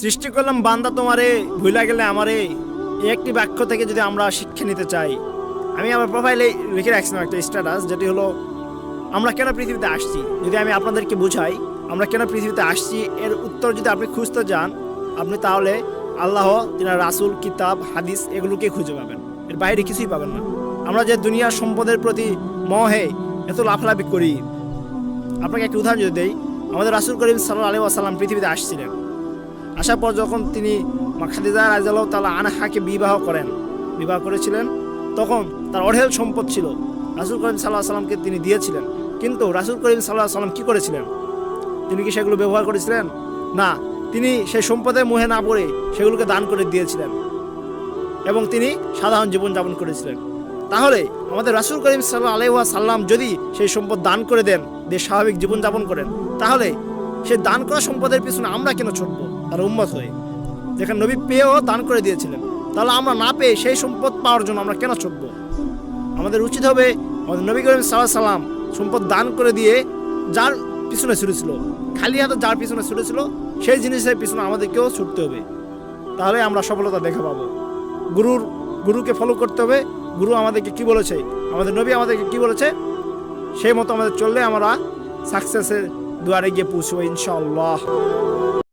সৃষ্টি করলাম বান্দা তোমারে ভুলা গেলে আমারে। এই একটি বাক্য থেকে যদি আমরা শিক্ষা নিতে চাই, আমি আমার প্রোফাইলে লিখে রাখছিলাম একটা স্ট্যাটাস যেটি হলো, আমরা কেন পৃথিবীতে আসছি? যদি আমি আপনাদেরকে বুঝাই, আমরা কেন পৃথিবীতে আসছি? এর উত্তর যদি আপনি খুঁজতে যান, আপনি তাহলে আল্লাহ, তিনার রাসুল, কিতাব, হাদিস এগুলোকে খুঁজে পাবেন। এর বাইরে কিছুই পাবেন না। আমরা যে দুনিয়ার সম্পদের প্রতি মহে এত লাফালাফি করি, আপনাকে একটা উদাহরণ যদি দেই, আমাদের রাসুল করিম সাল্লাহ আলী আসাল্লাম পৃথিবীতে আসছিলেন। আসার পর যখন তিনি খাদিজা রাজাল্লাহ তালা আনাহাকে বিবাহ করেন, বিবাহ করেছিলেন, তখন তার অঢেল সম্পদ ছিল। রাসুল করিম সাল্লাহ সাল্লামকে তিনি দিয়েছিলেন। কিন্তু রাসুল করিম সাল্লাহ সাল্লাম কী করেছিলেন? তিনি কি সেগুলো ব্যবহার করেছিলেন? না, তিনি সেই সম্পদের মুহে না পড়ে সেগুলোকে দান করে দিয়েছিলেন এবং তিনি সাধারণ জীবনযাপন করেছিলেন। তাহলে আমাদের রাসুল করিম সাল্লাহ আলহাম সাল্লাম যদি সেই সম্পদ দান করে দেন দিয়ে স্বাভাবিক জীবনযাপন করেন, তাহলে সেই দান করা সম্পদের পিছনে আমরা কেন ছুটব? তার উন্মত হয়ে, যেখানে নবী পেয়েও দান করে দিয়েছিলেন। তাহলে আমরা না পেয়ে সেই সম্পদ পাওয়ার জন্য আমরা কেন ছুটব আমাদের উচিত হবে আমাদের নবী করিম সাল্লাহ সাল্লাম সম্পদ দান করে দিয়ে যার পিছনে ছুটেছিল খালি হাতে যার পিছনে ছুটেছিল সেই জিনিসের পিছনে আমাদেরকেও ছুটতে হবে। তাহলে আমরা সফলতা দেখা পাবো। গুরুর, গুরুকে ফলো করতে হবে। গুরু আমাদেরকে কি বলেছে? আমাদের নবী আমাদেরকে কি বলেছে? সেই মতো আমাদের চললে আমরা সাকসেসের দুয়ারে গিয়ে পৌঁছবো ইনশাআল্লাহ।